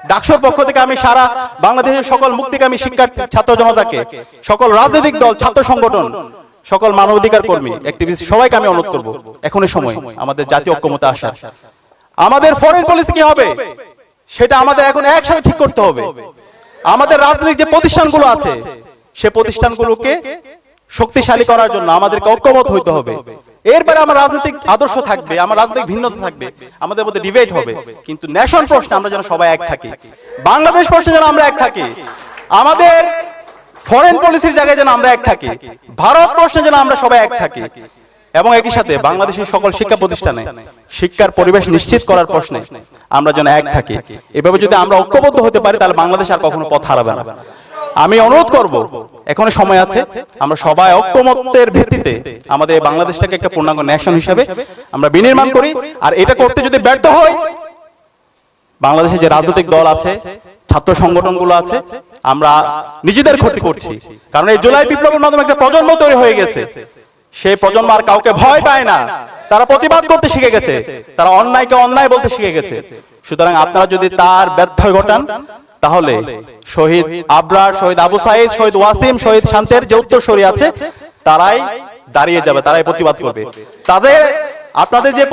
ডাকসুর পক্ষ থেকে আমি সারা বাংলাদেশের সকল মুক্তিকামী শিক্ষার্থী, ছাত্র জনতাকে, সকল রাজনৈতিক দল, ছাত্র সংগঠন, সকল মানবাধিকার কর্মী অ্যাক্টিভিস্ট সবাইকে আমি অনুরোধ করব, এখনই সময়, আমাদের জাতীয় ঐক্যমতে আসার। আমাদের ফরেন পলিসি কি হবে? সেটা আমাদের এখন একসাথে ঠিক করতে হবে। আমাদের রাজনৈতিক যে প্রতিষ্ঠানগুলো আছে, সে প্রতিষ্ঠানগুলোকে শক্তিশালী করার জন্য আমাদেরকে ঐক্যমত হইতে হবে। এরপরে আমার রাজনৈতিক আদর্শ থাকবে, আমার রাজনৈতিক ভিন্নতা থাকবে, আমাদের মধ্যে ডিবেট হবে। কিন্তু ন্যাশন প্রশ্নে আমরা যেন সবাই এক থাকি, বাংলাদেশ প্রশ্নে যেন আমরা এক থাকি, আমাদের ফরেন পলিসির জায়গায় যেন আমরা এক থাকি, ভারত প্রশ্নে যেন আমরা সবাই এক থাকি। এবং একই সাথে বাংলাদেশের সকল শিক্ষা প্রতিষ্ঠানে শিক্ষার পরিবেশ নিশ্চিত করার প্রশ্নে আমরা যেন এক থাকি। এভাবে যদি আমরা ঐক্যবদ্ধ হতে পারি, তাহলে বাংলাদেশ আর কখনো পথ হারাবে না। আমি অনুরোধ করব, এখনও সময় আছে, আমরা সবাই ঐক্যমত্যের ভিত্তিতে আমাদের বাংলাদেশটাকে একটা পূর্ণাঙ্গ ন্যাশন হিসেবে আমরা বিনির্মাণ করি। আর এটা করতে যদি ব্যর্থ হয় বাংলাদেশে যে রাজনৈতিক দল আছে, ছাত্র সংগঠনগুলো আছে, আমরা নিজেদের ক্ষতি করছি। কারণ এই জুলাই বিপ্লবের মাধ্যমে একটা প্রজন্ম তৈরি হয়ে গেছে। সেই প্রজন্ম আর কাউকে ভয় পায় না। তারা প্রতিবাদ করতে শিখে গেছে। তারা অন্যায়কে অন্যায় বলতে শিখে গেছে। সুতরাং আপনারা যদি তার ব্যর্থ ঘটান তাহলে শহীদ আবরার শহীদ আবু সাইদ শহীদ ওয়াসিম শহীদ শান্তের যে উত্তরসরি আছে তারাই দাঁড়িয়ে যাবে তারাই প্রতিবাদ করবে। তাদের আপনাদের যে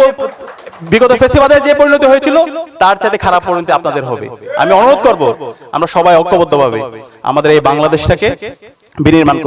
বিগত ফেস্টিভালে যে পরিণতি হয়েছিল তার চাইতে খারাপ পরিণতি আপনাদের হবে। আমি অনুরোধ করব আমরা সবাই ঐক্যবদ্ধভাবে আমাদের এই বাংলাদেশটাকে বিনির্মাণ করি।